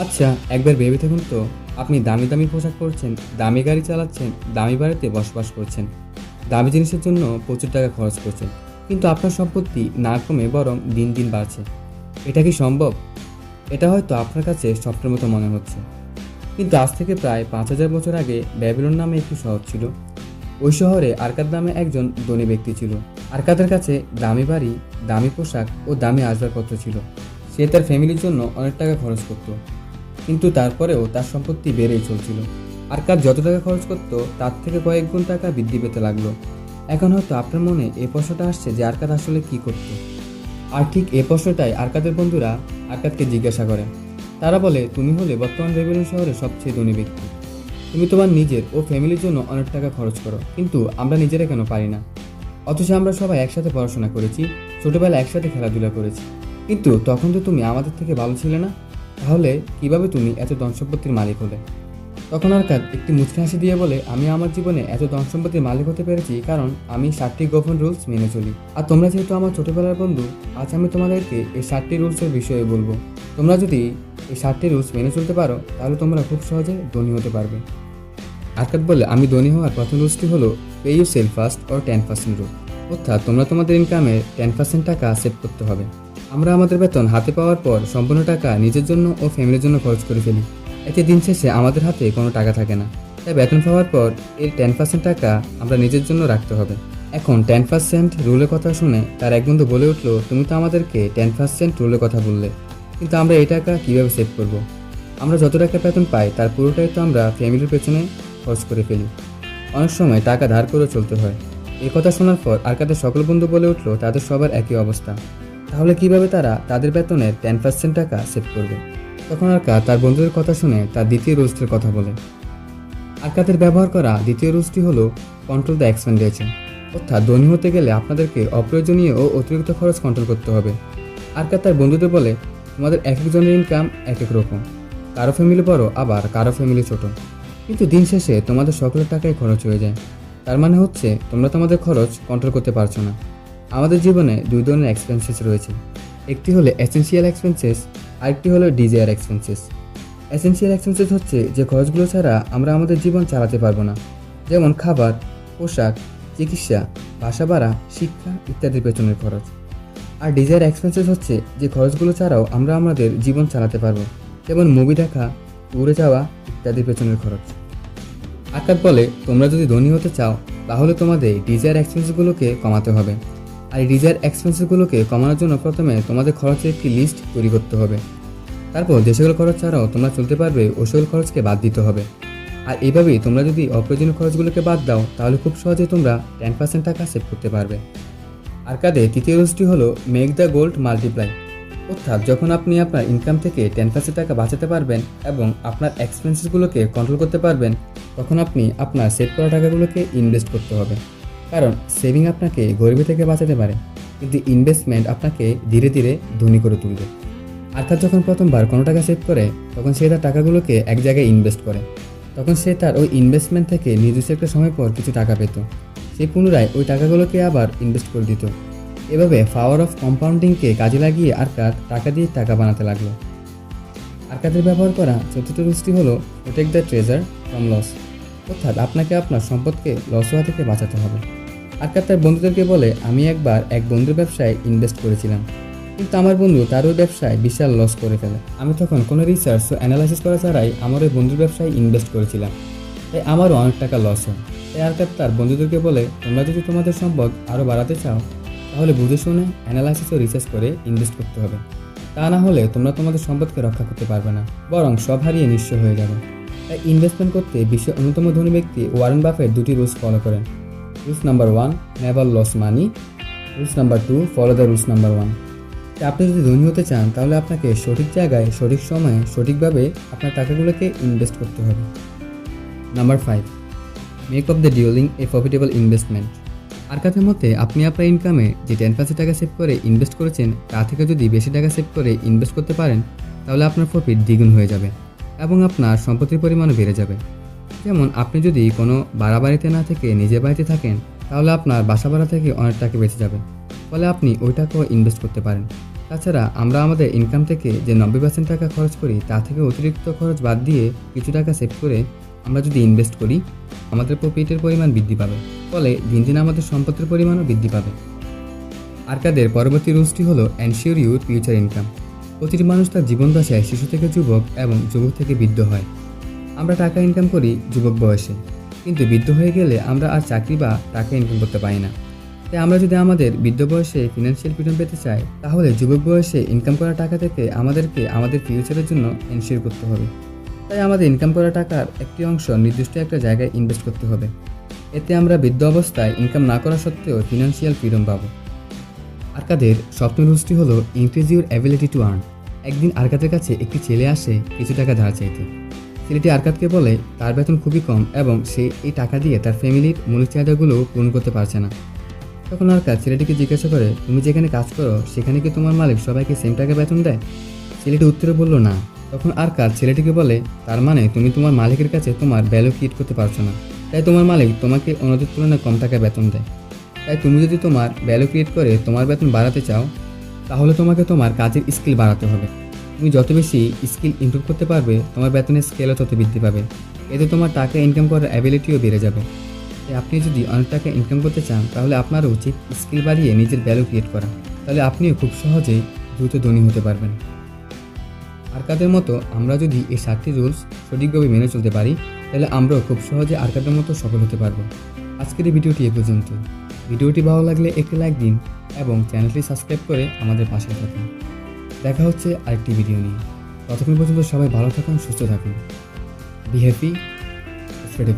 আচ্ছা একবার ভেবে থাকুন তো, আপনি দামি দামি পোশাক পরছেন, দামি গাড়ি চালাচ্ছেন, দামি বাড়িতে বসবাস করছেন। দামি জিনিসের জন্য প্রচুর টাকা খরচ করছেন। কিন্তু আপনার সম্পত্তি না কমে বরং দিন দিন বাড়ছে। এটা কি সম্ভব? এটা হয়তো আপনার কাছে স্বপ্নের মতো মনে হচ্ছে। কিন্তু আজ থেকে প্রায় পাঁচ হাজার বছর আগে ব্যাবিলন নামে একটি শহর ছিল। ওই শহরে আরকাদ নামে একজন ধনী ব্যক্তি ছিল। আরকাদের কাছে দামি বাড়ি, দামি পোশাক ও দামি আসবাবপত্র ছিল। সে তার ফ্যামিলির জন্য অনেক টাকা খরচ করত। কিন্তু তারপরেও তার সম্পত্তি বেড়েই চলছিল। আরকাদ যত টাকা খরচ করত, তার থেকে কয়েক গুণ টাকা বৃদ্ধি পেতে লাগল। এখন হয়তো আপনার মনে এ প্রশ্নটা আসছে যে আরকাদ আসলে কি করত। আর ঠিক এ প্রশ্নটাই আরকাদের বন্ধুরা আরকাদকে জিজ্ঞাসা করে। তারা বলে, তুমি হলে বর্তমান বেবিলন শহরের সবচেয়ে ধনী ব্যক্তি। তুমি তোমার নিজের ও ফ্যামিলির জন্য অনেক টাকা খরচ করো, কিন্তু আমরা নিজেরা কেন পারি না? অথচ আমরা সবাই একসাথে পড়াশোনা করেছি, ছোটবেলায় একসাথে খেলাধুলা করেছি। কিন্তু তখন তো তুমি আমাদের থেকে ভালো ছিলে না? তাহলে কীভাবে তুমি এত ধন সম্পত্তির মালিক হলে? তখন আর কাদ একটি মুচকি হাসি দিয়ে বলে, আমি আমার জীবনে এত ধন সম্পত্তির মালিক হতে পেরেছি কারণ আমি ষাটটি গোপন রুলস মেনে চলি। আর তোমরা যেহেতু আমার ছোটবেলার বন্ধু, আজ আমি তোমাদেরকে এই ষাটটি রুলসের বিষয়ে বলব। তোমরা যদি এই ষাটটি রুলস মেনে চলতে পারো, তাহলে তোমরা খুব সহজে ধনী হতে পারবে। আরকাদ বলে, আমি ধনী হওয়ার প্রথম রুলসটি হলো pay yourself first or ten percent rule অর্থাৎ তোমরা তোমাদের ইনকামের টেন পার্সেন্ট টাকা সেভ করতে হবে। আমরা আমাদের বেতন হাতে পাওয়ার পর সম্পূর্ণ টাকা নিজের জন্য ও ফ্যামিলির জন্য খরচ করে ফেলি। এতে দিন শেষে আমাদের হাতে কোনো টাকা থাকে না। তাই বেতন পাওয়ার পর এর টেন পার্সেন্ট টাকা আমরা নিজের জন্য রাখতে হবে। এখন টেন পার্সেন্ট রুলের কথা শুনে তার এক বন্ধু বলে উঠল, তুমি তো আমাদেরকে টেন পার্সেন্ট রুলের কথা বললে। কিন্তু আমরা এই টাকা কীভাবে সেভ করব। আমরা যত টাকা বেতন পাই, তার পুরোটাই তো আমরা ফ্যামিলির পেছনে খরচ করে ফেলি। অনেক সময় টাকা ধার করে চলতে হয়। এ কথা শোনার পর আরকাদের সকল বন্ধু বলে উঠল, তাদের সবার একই অবস্থা। তাহলে কীভাবে তারা তাদের বেতনের টেন পার্সেন্ট টাকা সেভ করবে? তখন আরকা তার বন্ধুদের কথা শুনে তার দ্বিতীয় রুলসটির কথা বলে। আরকাদের ব্যবহার করা দ্বিতীয় রুলসটি হলো কন্ট্রোল দ্য এক্সপেন্ডিচার অর্থাৎ ধনী হতে গেলে আপনাদেরকে অপ্রয়োজনীয় ও অতিরিক্ত খরচ কন্ট্রোল করতে হবে। আরকা তার বন্ধুদের বলে, তোমাদের এক একজনের ইনকাম এক এক রকম। কারও ফ্যামিলি বড়, আবার কারও ফ্যামিলি ছোট। কিন্তু দিন শেষে তোমাদের সকলের টাকাই খরচ হয়ে যায়। তার মানে হচ্ছে, তোমরা তোমাদের খরচ কন্ট্রোল করতে পারছ না। আমাদের জীবনে দুই ধরনের এক্সপেন্সেস রয়েছে। একটি হলো এসেন্সিয়াল এক্সপেন্সেস আরেকটি হলো ডিজায়ার এক্সপেন্সেস এসেন্সিয়াল এক্সপেন্সেস হচ্ছে যে খরচগুলো ছাড়া আমরা আমাদের জীবন চালাতে পারব না। যেমন খাবার, পোশাক, চিকিৎসা, বাসা ভাড়া, শিক্ষা ইত্যাদির পেছনের খরচ। আর ডিজায়ার এক্সপেন্সেস হচ্ছে যে খরচগুলো ছাড়াও আমরা আমাদের জীবন চালাতে পারব। যেমন মুভি দেখা উড়ে যাওয়া ইত্যাদির পেছনের খরচ। আকার বলে তোমরা যদি ধনী হতে চাও, তাহলে তোমাদের ডিজায়ার এক্সপেন্সগুলোকে কমাতে হবে। আর এই ডিজায়ার এক্সপেন্সগুলোকে কমানোর জন্য প্রথমে তোমাদের খরচের একটি লিস্ট তৈরি করতে হবে। তারপর যে সকল খরচ ছাড়াও তোমরা চলতে পারবে, ওই সকল খরচকে বাদ দিতে হবে। আর এইভাবেই তোমরা যদি অপ্রয়োজনীয় খরচগুলোকে বাদ দাও, তাহলে খুব সহজেই তোমরা টেন পার্সেন্ট টাকা সেভ করতে পারবে। আর কাদের তৃতীয় রুলসটি হলো মেক দ্য গোল্ড মাল্টিপ্লাই অর্থাৎ যখন আপনি আপনার ইনকাম থেকে টেন পার্সেন্ট টাকা বাঁচাতে পারবেন এবং আপনার এক্সপেন্সেসগুলোকে কন্ট্রোল করতে পারবেন, তখন আপনি আপনার সেভ করা টাকাগুলোকে ইনভেস্ট করতে হবে। কারণ সেভিং আপনাকে গরিবী থেকে বাঁচাতে পারে, কিন্তু ইনভেস্টমেন্ট আপনাকে ধীরে ধীরে ধনী করে তুলবে। অর্থাৎ যখন প্রথমবার কোনো টাকা সেভ করে, তখন সে তার টাকাগুলোকে এক জায়গায় ইনভেস্ট করে। তখন সে তার ওই ইনভেস্টমেন্ট থেকে নির্দিষ্ট একটা সময় পর কিছু টাকা পেত। সে পুনরায় ওই টাকাগুলোকে আবার ইনভেস্ট করে দিত। এভাবে পাওয়ার অফ কম্পাউন্ডিংকে কাজে লাগিয়ে আরকাদ টাকা দিয়ে টাকা বানাতে লাগল। আরকাদের ব্যবহার করা চতুর্থ রুলসটি হলো protect the treasure from loss অর্থাৎ আপনাকে আপনার সম্পদকে লস হওয়া থেকে বাঁচাতে হবে। আরকাদ তার বন্ধুদেরকে বলে, আমি একবার এক বন্ধুর ব্যবসায় ইনভেস্ট করেছিলাম। কিন্তু আমার বন্ধু তার ওই ব্যবসায় বিশাল লস করে ফেলে। আমি তখন কোনো রিসার্চ ও অ্যানালাইসিস করা ছাড়াই আমার ওই বন্ধুর ব্যবসায় ইনভেস্ট করেছিলাম। তাই আমারও অনেক টাকা লস হয়। তাই আরকাদ তার বন্ধুদেরকে বলে, তোমরা যদি তোমাদের সম্পদ আরও বাড়াতে চাও, তাহলে বুঝে শুনে অ্যানালাইসিস ও রিসার্চ করে ইনভেস্ট করতে হবে। তা না হলে তোমরা তোমাদের সম্পদকে রক্ষা করতে পারবে না, বরং সব হারিয়ে নিঃস্ব হয়ে যাবে। তাই ইনভেস্টমেন্ট করতে বিশ্বের অন্যতম ধনী ব্যক্তি ওয়ারেন বাফেট দুটি রুলস ফলো করেন। Rules number one never loss money rules number two follow the rules number one আপনি যদি ধনী হতে চান, তাহলে আপনাকে সঠিক জায়গায়, সঠিক সময়ে, সঠিকভাবে আপনার টাকাগুলোকে ইনভেস্ট করতে হবে। Number five make of the dwelling a profitable investment আর কাছে মতে আপনি আপনার ইনকামে যে টেন পার্সেন্ট টাকা সেভ করে ইনভেস্ট করেছেন, তা থেকে যদি বেশি টাকা সেভ করে ইনভেস্ট করতে পারেন, তাহলে আপনার প্রফিট দ্বিগুণ হয়ে যাবে এবং আপনার সম্পত্তির পরিমাণও বেড়ে যাবে। যেমন আপনি যদি কোনো ভাড়া বাড়িতে না থেকে নিজের বাড়িতে থাকেন, তাহলে আপনার বাসা ভাড়া থেকে অনেক টাকা বেঁচে যাবে ফলে আপনি ওই টাকাও ইনভেস্ট করতে পারেন। তাছাড়া আমরা আমাদের ইনকাম থেকে যে নব্বই পার্সেন্ট টাকা খরচ করি, তা থেকে অতিরিক্ত খরচ বাদ দিয়ে কিছু টাকা সেভ করে আমরা যদি ইনভেস্ট করি, আমাদের প্রফিটের পরিমাণ বৃদ্ধি পাবে। ফলে দিন দিন আমাদের সম্পদের পরিমাণও বৃদ্ধি পাবে। আর্কাদের পরবর্তী রুলসটি হলো এনশিওর ইউর ফিউচার ইনকাম প্রতিটি মানুষ তার জীবন দশায় শিশু থেকে যুবক এবং যুবক থেকে বৃদ্ধ হয়। আমরা টাকা ইনকাম করি যুবক বয়সে। কিন্তু বৃদ্ধ হয়ে গেলে আমরা আর চাকরি বা টাকা ইনকাম করতে পারি না। তাই আমরা যদি আমাদের বৃদ্ধ বয়সে ফিনান্সিয়াল ফ্রিডম পেতে চাই, তাহলে যুবক বয়সে ইনকাম করা টাকা থেকে আমাদেরকে আমাদের ফিউচারের জন্য এনশিওর করতে হবে। তাই আমাদের ইনকাম করা টাকার একটি অংশ নির্দিষ্ট একটা জায়গায় ইনভেস্ট করতে হবে। এতে আমরা বৃদ্ধ অবস্থায় ইনকাম না করা সত্ত্বেও ফিনান্সিয়াল ফ্রিডম পাবো। আর্কাদের সপ্তম রুলসটি হলো increase your ability to earn একদিন আর্কাদের কাছে একটি ছেলে আসে কিছু টাকা ধার চাইতে। ছেলেটি আর্কাদকে বলে, তার বেতন খুবই কম এবং সে এই টাকা দিয়ে তার ফ্যামিলির মৌলিক চাহিদাগুলো পূরণ করতে পারছে না। তখন আর্কাদ ছেলেটিকে জিজ্ঞাসা করে, তুমি যেখানে কাজ করো, সেখানে কি তোমার মালিক সবাইকে সেম টাকা বেতন দেয়? ছেলেটি উত্তরে বলল, না। তখন আর্কাদ ছেলেটিকে বলে, তার মানে তুমি তোমার মালিকের কাছে তোমার ভ্যালু ক্রিয়েট করতে পারছ না। তাই তোমার মালিক তোমাকে অন্যদের তুলনায় কম টাকা বেতন দেয়। তাই তুমি যদি তোমার ভ্যালু ক্রিয়েট করে তোমার বেতন বাড়াতে চাও, তাহলে তোমাকে তোমার কাজের স্কিল বাড়াতে হবে। তুমি যত বেশি স্কিল ইমপ্রুভ করতে পারবে, তোমার বেতনের স্কেলও তত বৃদ্ধি পাবে। এতে তোমার টাকা ইনকাম করার অ্যাবিলিটিও বেড়ে যাবে। তাই আপনি যদি অনেক টাকা ইনকাম করতে চান, তাহলে আপনারও উচিত স্কিল বাড়িয়ে নিজের ভ্যালু ক্রিয়েট করা। তাহলে আপনিও খুব সহজেই দ্রুত ধনী হতে পারবেন। আর কাদের মতো আমরা যদি এই সাতটি রুলস সঠিকভাবে মেনে চলতে পারি, তাহলে আমরাও খুব সহজে আর কাদের মতো সফল হতে পারব। আজকের এই ভিডিওটি এ পর্যন্ত। ভিডিওটি ভালো লাগলে একটি লাইক দিন এবং চ্যানেলটি সাবস্ক্রাইব করে আমাদের পাশে থাকুন। দেখা হচ্ছে আরেকটি ভিডিও নিয়ে। ততক্ষণ পর্যন্ত সবাই ভালো থাকুন, সুস্থ থাকুন। Be happy spread